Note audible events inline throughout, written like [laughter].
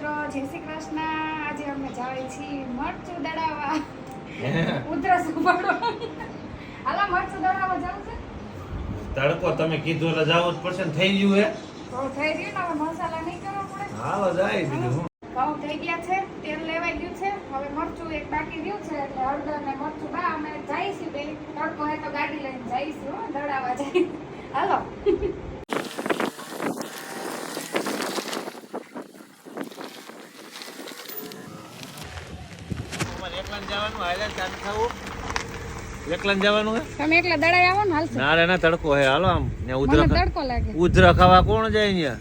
મિત્રો જય શ્રી કૃષ્ણ. આજે અમે જાય છીએ મરચું દડાવવા ઉધરસ ઉપાડવા. હાલો મરચું દડાવવા જાવું છે? તડકો તમે કીધું એટલે જવું જ પડશે ને થઈ ગયું હે? તો થઈ ગયું ને હવે મસાલા નહીં કરવો પડે. હા જાય બીજું ભાવ થઈ ગયા છે તેલ લેવાઈ ગયું છે. હવે મરચું એક બાકી રહ્યું છે એટલે હળદર ને મરચું બા અમે જઈશું બે. તડકો હે તો ગાડી લઈને જઈશું હો, દડાવવા જઈ હાલો એકલા જવાનું હાલે ચાલુ થવું એકલા જવાનું હે તમે એકલા દડાઈ આવો ને હાલશે. ના રે ના તડકો હે હાલો આમ. ને ઉધરા તડકો લાગે. ઉધરા ખાવા કોણ જાય અહીંયા?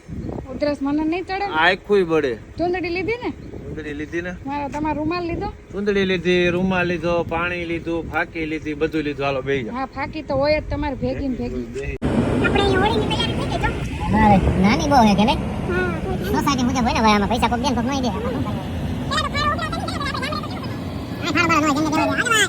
ઉધરસ મને નહીં ચડે. આખું બળે. ચૂંદડી લીધી ને? ચૂંદડી લીધી ને? મારો તમારો રૂમાલ લીધો? ચૂંદડી લીધી રૂમાલ લીધો પાણી લીધું ફાકી લીધી બધું લીધું. હાલો બેહી જાઓ. હા ફાકી તો હોય જ તમારે ભેગી. ને ભેગી અમારે નાની બહુ હે કે નહીં? સોસાયટી મુજબ હોય ને ભાઈ આમાં પૈસા કોક દે. ને કોક નહીં દે એ દીદી આ આને કદાચ આમાં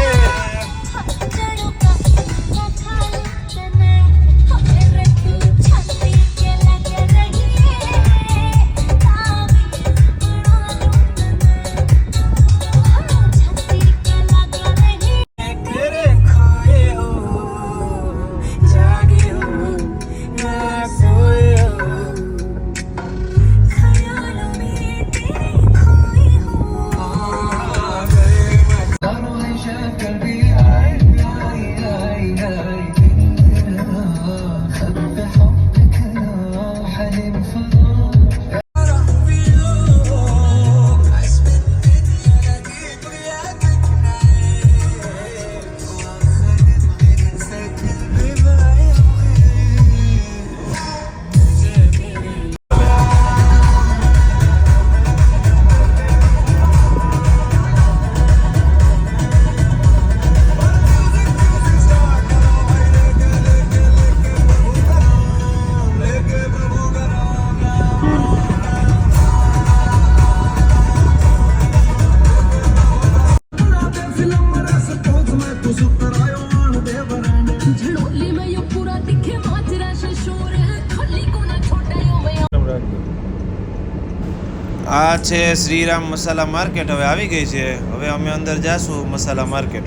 આ છે શ્રીરામ મસાલા માર્કેટ. હવે આવી ગઈ છે. હવે અમે અંદર જાશું મસાલા માર્કેટ.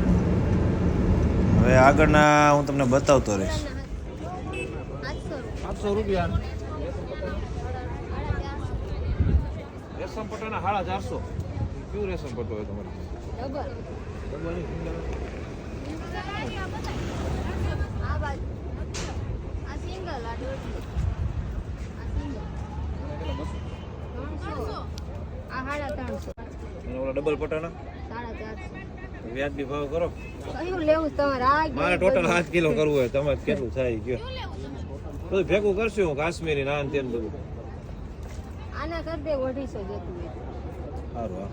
હવે આગળના હું તમને બતાવતો રહીશ. રૂપિયા. રેશમ પટ્ટાના સાડા ચારસો કેવું રેશમ પટ્ટો હોય તમારે? ડબલ. અને ઓલા ડબલ પટ્ટાના વ્યાજબી ભાવ કરો. મારે ટોટલ પાંચ કિલો કરવું હોય તમારે કેટલું થાય કયો? બધું ભેગું કરશું હું કાશ્મીરી નાન તેમ બધું. આના કર દે ઓઢીસો જતું હોય. સારું હા?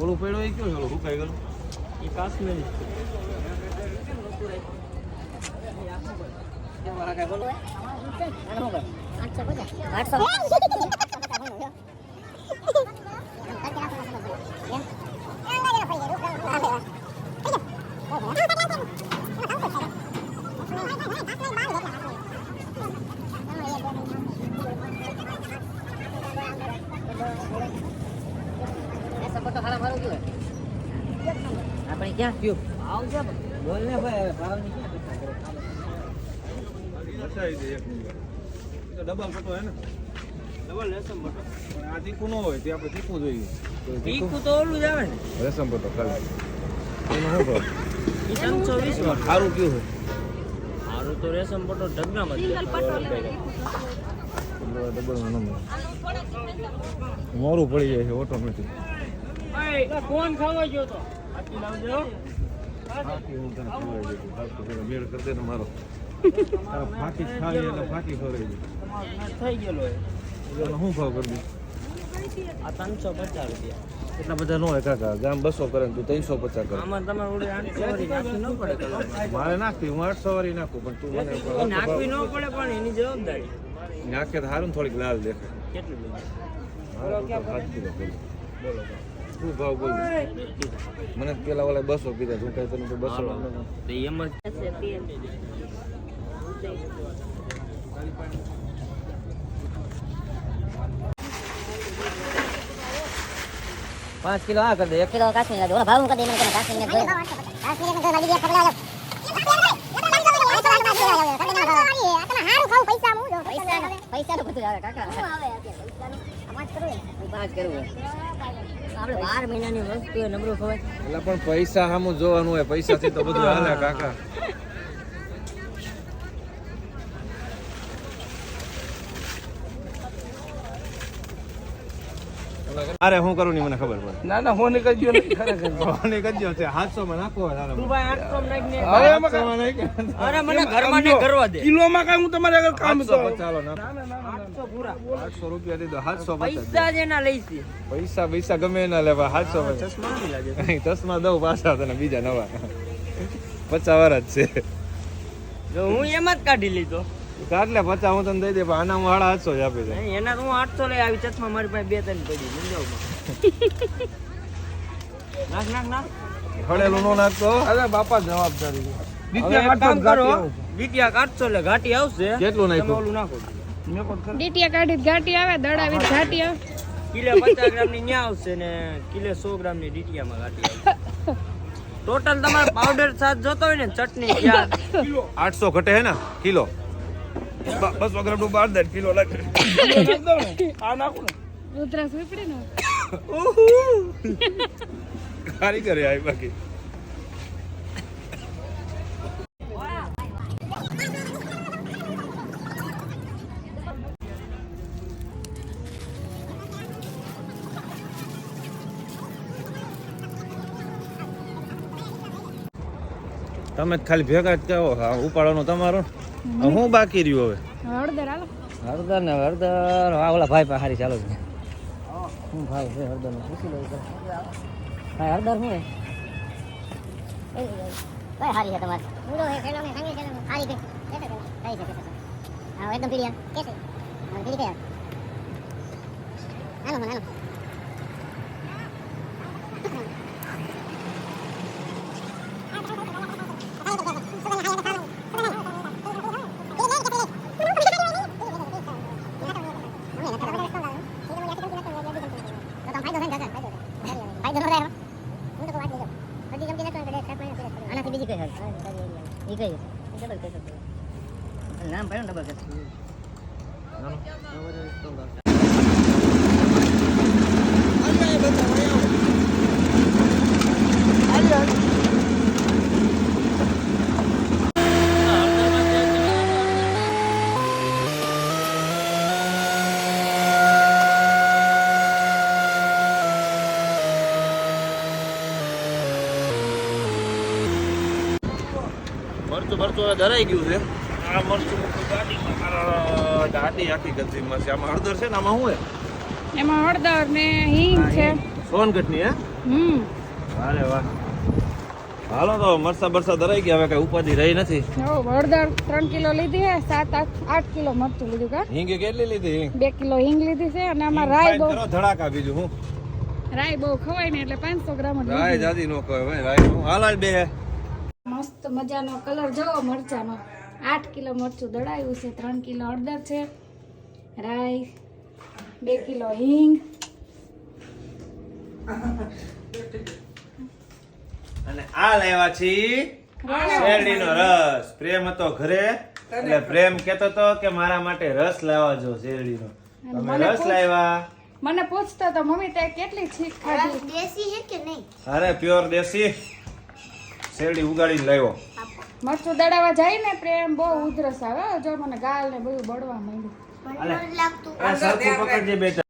ઓલું પડ્યું એ કેવું છે? ઓલું સુકાઈ ગયેલું આપણે ક્યાં ગયું આવજો બોલ ને ભાઈ ભાવની ક્યાં બચાવી દે એક મિનિટ. તો ડબલ પટ્ટો હે ને? ડબલ પણ આ તીખું ન હોય તે આપણે તીખું જોઈએ. તીખું? તો ઓલું જ આવે ને. રેશમ પટ્ટો ખાલી. એનો શું ભાવ ત્રણસો વીસ સારું કયું છે? મારું તો રેશમ પટ્ટો ઢગલામાં જ ડબલ મોરું પડી જાય છે ઓટોમેટિક કોણ ખાવા ગયો તો. મેળ મારો. ખાવી એટલે ફાકી ખવડાવી થઈ ગયેલો શું ભાવ કરી? આ ત્રણસો પચાસ રૂપિયા. એટલા બધા ન હોય કાકા. ગામ બસો કરે ને તું ત્રણસો પચાસ કરે. મારે નાખવી હું આઠસો વાળી નાખું પણ તું મને નાખવી ન પડે પણ એની જવાબદારી. નાખે તો સારું ને થોડીક લાલ દેખાય. કેટલું શું ભાવ બોલ? મને પેલા વાળા બસો કીધા તું કઈ તને તો બસો એમ જ. પાંચ કિલો આ કરી દે એક. કિલો કાશ્મીર ઓલા ભાવ કરી દે મને કાશ્મીર ને કાશ્મીર ને લાગી ગયા પકડા પૈસા નું બધું આવે કાકા. પણ પૈસા સામું જોવાનું હોય પૈસાથી તો બધું હાલે કાકા. અરે હું કરું ની મને ખબર પડે? ના ના હું નીકળજો નહીં ખરેખર. છે. 700 માં નાખો હોય તું ભાઈ આઠસો નાખીને. હવે એમાં 700 માં નાખી. અરે મને ઘરમાં નહીં કરવા દે. કિલોમાં કાંઈ હું તમારે આગળ કામ તો ચાલો ના ના. 800 રૂપિયા દીધો સાતસો પૈસા જ એના લઈશી પૈસા પૈસા ગમે એના લેવા સાતસો [laughs] ચશ્મા દઉં પાછા તને બીજા નવા. પચાસ વાર જ છે. જો હું એમ જ કાઢી લીધો. કાટલે પચાસ હું તને દઈ દે પણ આના હું સાડા આઠસો જ આપી દે એના હું આઠસો લઈ આવી ચશ્મા મારી પાસે બે ત્રણ પડી મુંજાવમાં [laughs] નાખ નાખ નાખ. ખડેલું નો નાખતો અરે બાપા જવાબદારી દીકરા કામ કરો. કાઢશો એટલે ઘાટી આવશે. કેટલું નાખ્યું? ઓલું નાખો. ડીટીયા કાઢી ઘાટી આવે દડાવી ઘાટી આવે. કિલો પચાસ ગ્રામની ન્યા આવશે ને કિલો સો ગ્રામની ડીટીયામાં ઘાટી આવશે. ટોટલ તમારે પાવડર સાથ જોતો હોય ને ચટણી આઠસો ઘટે હે ને કિલો. બસો ગ્રામનું બાર દે કિલો લાગે. નાખ ને. આ નાખું ને. ને આવી બાકી. તમે જ ખાલી ભેગા જ કહો હા ઉપાડવાનું તમારું. હું બાકી રહ્યું હવે? હળદર હાલો. હળદર ને હળદર. હા ઓલા ભાઈ પાસે હારી ચાલો છે. હું ભાવ છે હળદર નો પૂછી લઉં ભાઈ હળદર શું હે હારી છે તમારે. મૂળો હે સંગે હારી કઈ કઈ છે હા એકદમ પીડિયા કેસે? પીડી કયા હાલો મને હાલો. હારી ઈ કઈ ડબલ કઈ નામ મરચું મરચું ધરાઈ ગયું છે. આ મરચું મૂકું ગાડીમાં મારા દાદી આખી ગંજીમાં છે. આમાં હળદર છે ને આમાં શું છે? એમાં હળદર ને હિંગ છે. સોનગઢની હે? હમ. અરે વાહ. હાલો તો મરસા બરસા ધરાઈ ગયા હવે કઈ ઉપાધિ રહી નથી. હળદર ત્રણ કિલો લીધી હે સાત આઠ આઠ કિલો મરચું લીધું કા? હિંગ કેટલી લીધી બે કિલો હિંગ લીધી છે અને આમાં રાય બહુ ધડાકા બીજું હું. રાય બહુ ખવાય ને એટલે પાંચસો ગ્રામ રાય જાદી નો કહે ભાઈ રાય હાલ બે. હે મસ્ત મજાનો કલર. જોવો મરચાનો. આઠ કિલો મરચું દળાયું છે ત્રણ કિલો હળદર છે રાઈ બે કિલો હિંગ. અને આ લાવ્યા છી શેરડીનો રસ. પ્રેમ હતો ઘરે એટલે પ્રેમ કેતો તો કે મારા માટે રસ લાવવા જો શેરડીનો. તમે રસ લાવ્યા? મને પૂછતો તો મમ્મી તે કેટલી છીક ખાધી? અરે પ્યોર દેશી. શેરડી ઉગાડીને લાવ્યો. મરચું દડાવા જાય ને પ્રેમ બહુ ઉધરસ આવે જો મને ગાલ ને બધું બળવા માંડ્યું. આ સરખું પકડજે બેટા